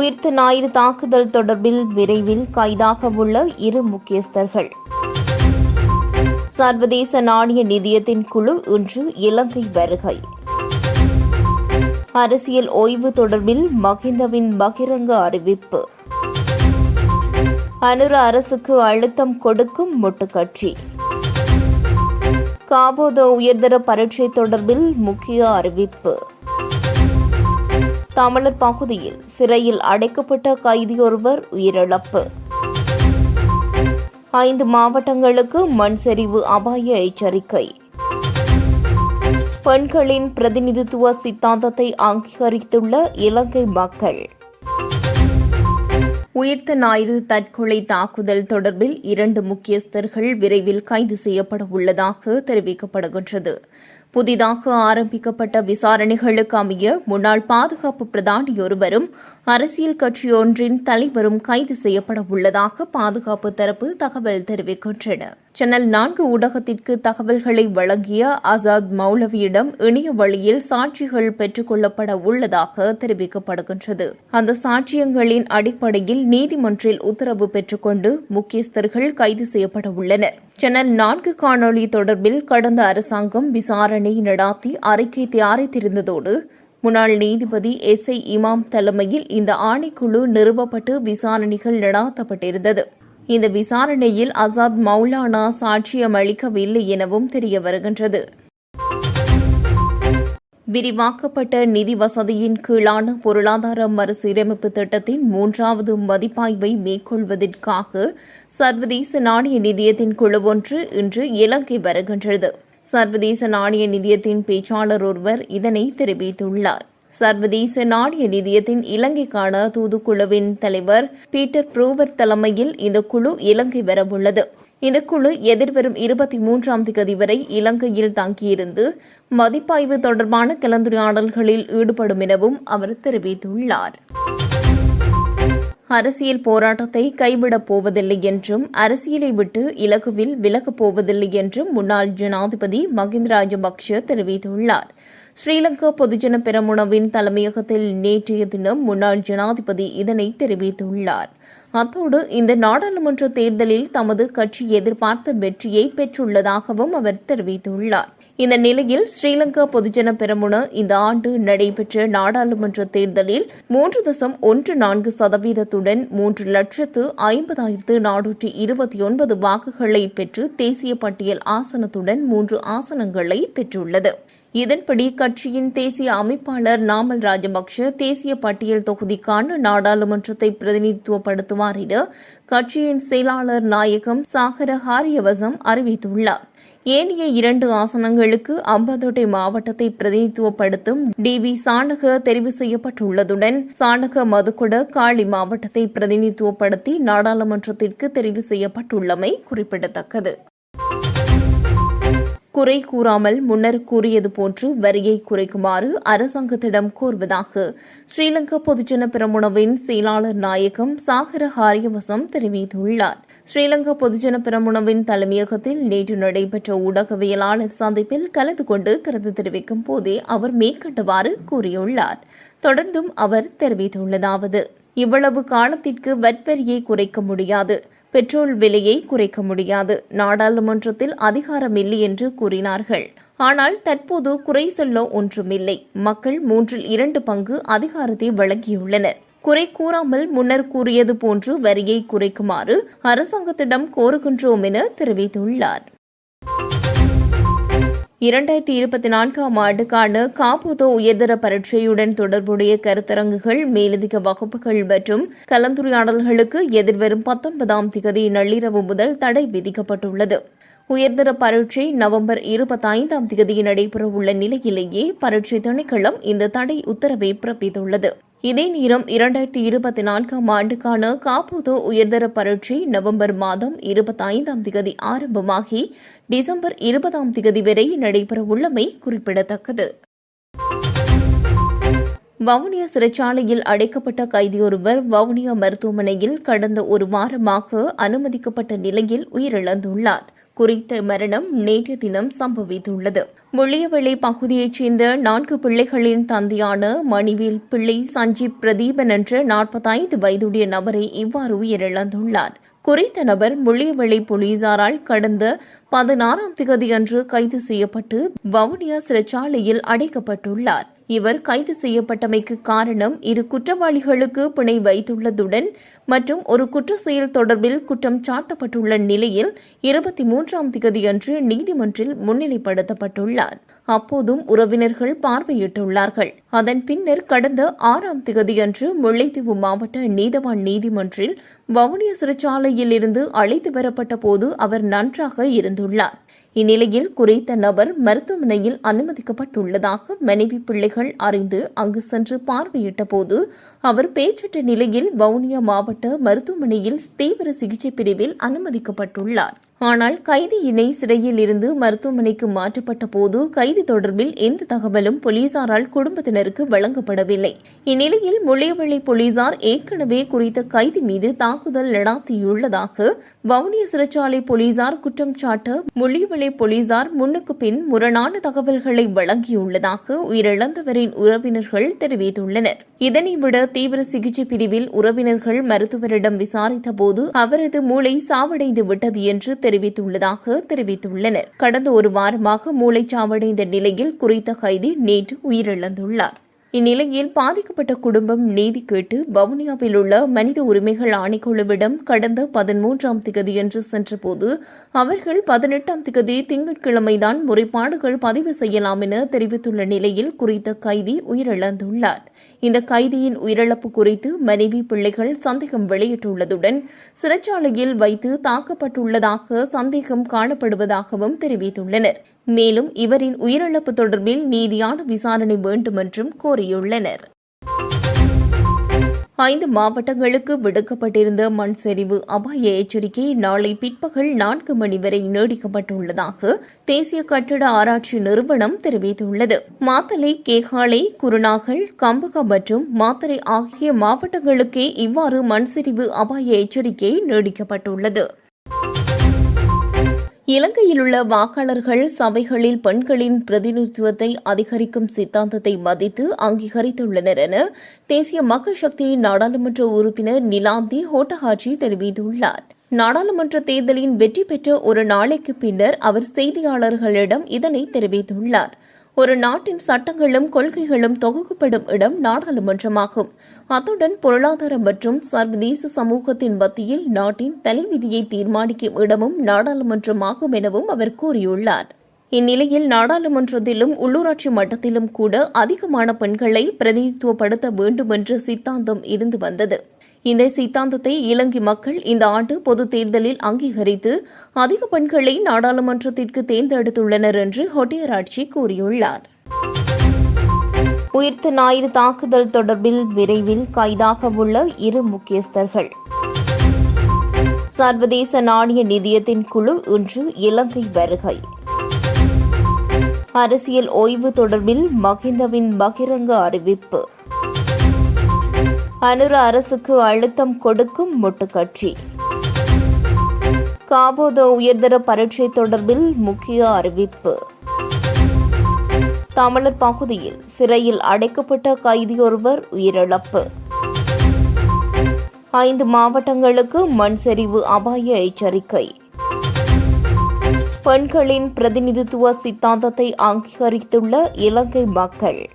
உயிர்த்த ஞாயிறு தாக்குதல் தொடர்பில் விரைவில் கைதாக உள்ள இரு முக்கியஸ்தர்கள். சர்வதேச நாணய நிதியத்தின் குழு இன்று இலங்கை வருகை. அரசியல் ஓய்வு தொடர்பில் மகிந்தவின் பகிரங்க அறிவிப்பு. அனுர அரசுக்கு அழுத்தம் கொடுக்கும் முட்டுக்கட்சி. காபோதோ உயர்தர பரீட்சை தொடர்பில் முக்கிய அறிவிப்பு. தமிழர் பகுதியில் சிறையில் அடைக்கப்பட்ட கைதியொருவர் உயிரிழப்பு. ஐந்து மாவட்டங்களுக்கு மண் சரிவு அபாய எச்சரிக்கை. பெண்களின் பிரதிநிதித்துவ சித்தாந்தத்தை அங்கீகரித்துள்ள இலங்கை மக்கள். உயிர்த்த ஞாயிறு தற்கொலை தாக்குதல் தொடர்பில் இரண்டு முக்கியஸ்தர்கள் விரைவில் கைது செய்யப்பட உள்ளதாக தெரிவிக்கப்படுகின்றது. புதிதாக ஆரம்பிக்கப்பட்ட விசாரணைகளுக்கு அமைய முன்னாள் பாதுகாப்பு பிரதானியொருவரும் அரசியல் கட்சியொன்றின் தலைவரும் கைது செய்யப்பட உள்ளதாக பாதுகாப்பு தரப்பு தகவல் தெரிவிக்கின்றன. சேனல் நான்கு ஊடகத்திற்கு தகவல்களை வழங்கிய ஆசாத் மௌலவியிடம் இணைய வழியில் சாட்சிகள் பெற்றுக் கொள்ளப்பட உள்ளதாக தெரிவிக்கப்படுகின்றது. அந்த சாட்சியங்களின் அடிப்படையில் நீதிமன்றில் உத்தரவு பெற்றுக்கொண்டு முக்கியஸ்தர்கள் கைது செய்யப்பட உள்ளனர். சேனல் நான்கு காணொலி தொடர்பில் கடந்த அரசாங்கம் விசாரணை நடாத்தி அறிக்கை தயாரித்திருந்ததோடு முன்னாள் நீதிபதி எஸ் ஐ இமாம் தலைமையில் இந்த ஆணைக்குழு நிறுவப்பட்டு விசாரணைகள் நடாத்தப்பட்டிருந்தது. இந்த விசாரணையில் அசாத் மௌலானா சாட்சியம் அளிக்கவில்லை எனவும் தெரிய வருகின்றது. விரிவாக்கப்பட்ட நிதி வசதியின் கீழான பொருளாதார மறுசீரமைப்பு திட்டத்தின் மூன்றாவது மதிப்பாய்வை மேற்கொள்வதற்காக சர்வதேச நாணய நிதியத்தின் குழு ஒன்று இன்று இலங்கை வருகின்றது. சர்வதேச நாணய நிதியத்தின் பேச்சாளர் ஒருவர் இதனை தெரிவித்துள்ளார். சர்வதேச நாணய நிதியத்தின் இலங்கைக்கான தூதுக்குழுவின் தலைவர் பீட்டர் ப்ரூவர் தலைமையில் இந்த குழு இலங்கை வரவுள்ளது. இந்த குழு எதிர்வரும் இருபத்தி மூன்றாம் தேதி வரை இலங்கையில் தங்கியிருந்து மதிப்பாய்வு தொடர்பான கலந்துரையாடல்களில் ஈடுபடும் எனவும் அவர் தெரிவித்துள்ளார். அரசியல் போராட்டத்தை கைவிடப் போவதில்லை என்றும் அரசியலை விட்டு இலகுவில் விலகப் போவதில்லை என்றும் முன்னாள் ஜனாதிபதி மகிந்த ராஜபக்ஷ தெரிவித்துள்ளார். ஸ்ரீலங்கா பொதுஜன பெரமுனவின் தலைமையகத்தில் நேற்றைய தினம் முன்னாள் ஜனாதிபதி இதனை தெரிவித்துள்ளார். அத்தோடு இந்த நாடாளுமன்ற தேர்தலில் தமது கட்சி எதிர்பார்த்த வெற்றியை பெற்றுள்ளதாகவும் அவர் தெரிவித்துள்ளார். இந்த நிலையில் ஸ்ரீலங்கா பொதுஜன பெரமுன இந்த ஆண்டு நடைபெற்ற நாடாளுமன்ற தேர்தலில் மூன்று தசம் ஒன்று நான்கு சதவீதத்துடன் மூன்று லட்சத்து ஐம்பதாயிரத்து நானூற்றி இருபத்தி ஒன்பது வாக்குகளை பெற்று தேசிய பட்டியல் ஆசனத்துடன் மூன்று ஆசனங்களை பெற்றுள்ளது. இதன்படி கட்சியின் தேசிய அமைப்பாளர் நாமல் ராஜபக்ஷ தேசிய பட்டியல் தொகுதிக்கான நாடாளுமன்றத்தை பிரதிநிதித்துவப்படுத்துவார் என கட்சியின் செயலாளர் நாயகம் சாகர ஹாரியவசம் அறிவித்துள்ளார். ஏனைய இரண்டு ஆசனங்களுக்கு அம்பதோட்டை மாவட்டத்தை பிரதிநிதித்துவப்படுத்தும் டி வி சாணக தெரிவு செய்யப்பட்டுள்ளதுடன் சாணக மதுக்குட காளி மாவட்டத்தை பிரதிநிதித்துவப்படுத்தி நாடாளுமன்றத்திற்கு தெரிவு செய்யப்பட்டுள்ளமை குறிப்பிடத்தக்கது. குறை கூறாமல் முன்னர் கூறியது போன்று வரியை குறைக்குமாறு அரசாங்கத்திடம் கோருவதாக ஸ்ரீலங்கா பொதுஜன பிரமுனவின் செயலாளர் நாயகம் சாகர ஹாரியவசம் தெரிவித்துள்ளார். ஸ்ரீலங்கா பொதுஜன பிரமுனவின் தலைமையகத்தில் நேற்று நடைபெற்ற ஊடகவியலாளர் சந்திப்பில் கலந்து கொண்டு கருத்து தெரிவிக்கும் போதே அவர் மேற்கண்டவாறு கூறியுள்ளார். தொடர்ந்தும் அவர் தெரிவித்துள்ளதாவது இவ்வளவு காலத்திற்கு வட்வரியை குறைக்க முடியாது பெட்ரோல் விலையை குறைக்க முடியாது நாடாளுமன்றத்தில் அதிகாரம் இல்லை என்று கூறினார்கள். ஆனால் தற்போது குறை சொல்ல ஒன்றுமில்லை. மக்கள் மூன்றில் இரண்டு பங்கு அதிகாரத்தை வழங்கியுள்ளனர். குறை கூறாமல் முன்னர் கூறியது போன்று வரியை குறைக்குமாறு அரசாங்கத்திடம் கோருகின்றோம் என தெரிவித்துள்ளார். இரண்டாயிரத்தி இருபத்தி நான்காம் ஆண்டுக்கான காப்போதோ உயர்தர பரீட்சையுடன் தொடர்புடைய கருத்தரங்குகள் மேலதிக வகுப்புகள் மற்றும் கலந்துரையாடல்களுக்கு எதிர்வரும் பத்தொன்பதாம் திகதி நள்ளிரவு முதல் தடை விதிக்கப்பட்டுள்ளது. உயர்தர பரீட்சை நவம்பர் இருபத்தைந்தாம் தேதி நடைபெறவுள்ள நிலையிலேயே பரீட்சை திணைக்களம் இந்த தடை உத்தரவை பிறப்பித்துள்ளது. இதே நேரம் இரண்டாயிரத்தி இருபத்தி நான்காம் ஆண்டுக்கான காப்போதோ உயர்தர பரீட்சை நவம்பர் மாதம் இருபத்தைந்தாம் தேதி ஆரம்பமாகி டிசம்பர் இருபதாம் தேதி வரை நடைபெறவுள்ளமை குறிப்பிடத்தக்கது. வவுனியா சிறைச்சாலையில் அடைக்கப்பட்ட கைதியொருவர் வவுனியா மருத்துவமனையில் கடந்த ஒரு வாரமாக அனுமதிக்கப்பட்ட நிலையில் உயிரிழந்துள்ளார். குறித்த மரணம் நேற்று தினம் சம்பவித்துள்ளது. முள்ளியவெளி பகுதியைச் சேர்ந்த நான்கு பிள்ளைகளின் தந்தையான மணிவேல் பிள்ளை சஞ்சீப் பிரதீபன் என்ற நாற்பத்தைந்து வயதுடைய நபரை இவ்வாறு உயிரிழந்துள்ளார். குறித்த நபர் முள்ளியவெளி போலீசாரால் கடந்த பதினாறாம் திகதியன்று கைது செய்யப்பட்டு வவுனியா சிறைச்சாலையில் அடைக்கப்பட்டுள்ளார். இவர் கைது செய்யப்பட்டமைக்கு காரணம் இரு குற்றவாளிகளுக்கு பிணை வைத்துள்ளதுடன் மற்றும் ஒரு குற்ற செயல் தொடர்பில் குற்றம் சாட்டப்பட்டுள்ள நிலையில் இருபத்தி மூன்றாம் திகதியன்று நீதிமன்றில் முன்னிலைப்படுத்தப்பட்டுள்ளார். அப்போதும் உறவினர்கள் பார்வையிட்டுள்ளார்கள். அதன் பின்னர் கடந்த ஆறாம் திகதியன்று முல்லைத்தீவு மாவட்ட நீதவான் நீதிமன்றில் வவுனியா சிறைச்சாலையில் இருந்து அழைத்து வரப்பட்ட போது அவர் நன்றாக இருந்துள்ளார். இந்நிலையில் குறித்த நபர் மருத்துவமனையில் அனுமதிக்கப்பட்டுள்ளதாக மனைவி பிள்ளைகள் அறிந்து அங்கு சென்று பார்வையிட்ட போது அவர் பேச்சற்ற நிலையில் வவுனியா மாவட்ட மருத்துவமனையில் தீவிர சிகிச்சை பிரிவில் அனுமதிக்கப்பட்டுள்ளார். ஆனால் கைதியினை சிறையில் இருந்து மருத்துவமனைக்கு மாற்றப்பட்ட போது கைதி தொடர்பில் எந்த தகவலும் போலீசாரால் குடும்பத்தினருக்கு வழங்கப்படவில்லை. இந்நிலையில் முள்ளியவள்ளி போலீசார் ஏற்கனவே குறித்த கைதி மீது தாக்குதல் நடாத்தியுள்ளதாக வவுனியா சிறைச்சாலை போலீசார் குற்றம் சாட்ட முள்ளியவள்ளி போலீசார் முன்னுக்கு பின் முரணான தகவல்களை வழங்கியுள்ளதாக உயிரிழந்தவரின் உறவினர்கள் தெரிவித்துள்ளனர். இதனை விட தீவிர சிகிச்சை பிரிவில் உறவினர்கள் மருத்துவரிடம் விசாரித்தபோது அவரது மூளை சாவடைந்து விட்டது என்று தெரிவித்துள்ளதாக தெரிவித்துள்ளனர். கடந்த ஒரு வாரமாக மூளை சாவடைந்த நிலையில் குறித்த கைதி நேற்று உயிரிழந்துள்ளார். இந்நிலையில் பாதிக்கப்பட்ட குடும்பம் நீதி கேட்டு வவுனியாவில் உள்ள மனித உரிமைகள் ஆணைக்குழுவிடம் கடந்த பதிமூன்றாம் திகதியன்று சென்றபோது அவர்கள் பதினெட்டாம் திகதி திங்கட்கிழமைதான் முறைப்பாடுகள் பதிவு செய்யலாம் என தெரிவித்துள்ள நிலையில் குறித்த கைதி உயிரிழந்துள்ளார். இந்த கைதியின் உயிரிழப்பு குறித்து மனைவி பிள்ளைகள் சந்தேகம் வெளியிட்டுள்ளதுடன் சிறைச்சாலையில் வைத்து தாக்கப்பட்டுள்ளதாக சந்தேகம் காணப்படுவதாகவும் தெரிவித்துள்ளனர். மேலும் இவரின் உயிரிழப்பு தொடர்பில் நீதியான விசாரணை வேண்டும் என்றும் கோரியுள்ளனர். ஐந்து மாவட்டங்களுக்கு விடுக்கப்பட்டிருந்த மண் சரிவு அபாய எச்சரிக்கை நாளை பிற்பகல் நான்கு மணி வரை நீடிக்கப்பட்டுள்ளதாக தேசிய கட்டிட ஆராய்ச்சி நிறுவனம் தெரிவித்துள்ளது. மாத்தலை கேகாலை குருநாகல் கம்புகம் மற்றும் மாத்தரை ஆகிய மாவட்டங்களுக்கே இவ்வாறு மண் சரிவு அபாய எச்சரிக்கை நீடிக்கப்பட்டுள்ளது. இலங்கையிலுள்ள வாக்காளர்கள் சபைகளில் பெண்களின் பிரதிநிதித்துவத்தை அதிகரிக்கும் சித்தாந்தத்தை மதித்து அங்கீகரித்துள்ளனர் என தேசிய மக்கள் சக்தியின் நாடாளுமன்ற உறுப்பினர் நிலாந்தி ஹோட்டஹாட்சி தெரிவித்துள்ளார். நாடாளுமன்ற தேர்தலின் வெற்றி பெற்ற ஒரு நாளைக்கு பின்னர் அவர் செய்தியாளர்களிடம் இதனை தெரிவித்துள்ளார். ஒரு நாட்டின் சட்டங்களும் கொள்கைகளும் தொகுக்கப்படும் இடம் நாடாளுமன்றமாகும். அத்துடன் பொருளாதார மற்றும் சர்வதேச சமூகத்தின் மத்தியில் நாட்டின் தலைவிதியை தீர்மானிக்கும் இடமும் நாடாளுமன்றமாகும் எனவும் அவர் கூறியுள்ளார். இந்நிலையில் நாடாளுமன்றத்திலும் உள்ளூராட்சி மட்டத்திலும் கூட அதிகமான பெண்களை பிரதிநிதித்துவப்படுத்த வேண்டும் என்ற சித்தாந்தம் இருந்து வந்தது. இந்த சித்தாந்தத்தை இலங்கை மக்கள் இந்த ஆண்டு பொதுத் தேர்தலில் அங்கீகரித்து அதிக பெண்களை நாடாளுமன்றத்திற்கு தேர்ந்தெடுத்துள்ளனர் என்று ஹொட்டியராட்சி கூறியுள்ளார். உயிர்த்த ஞாயிறு தாக்குதல் தொடர்பில் விரைவில் கைதாக உள்ள இரு முக்கியஸ்தர்கள். சர்வதேச நாணய நிதியத்தின் குழு இன்று இலங்கை வருகை. அரசியல் ஓய்வு தொடர்பில் மகிந்தவின் பகிரங்க அறிவிப்பு. அனுர அரசுக்கு அழுத்தம் கொடுக்கும் முட்டுக்கட்சி. காபோத உயர்தர பரீட்சை தொடர்பில் முக்கிய அறிவிப்பு. தமிழர் பகுதியில் சிறையில் அடைக்கப்பட்ட கைதியொருவர் உயிரிழப்பு. ஐந்து மாவட்டங்களுக்கு மண் சரிவு அபாய எச்சரிக்கை. பெண்களின் பிரதிநிதித்துவ சித்தாந்தத்தை அங்கீகரித்துள்ள இலங்கை மக்கள்.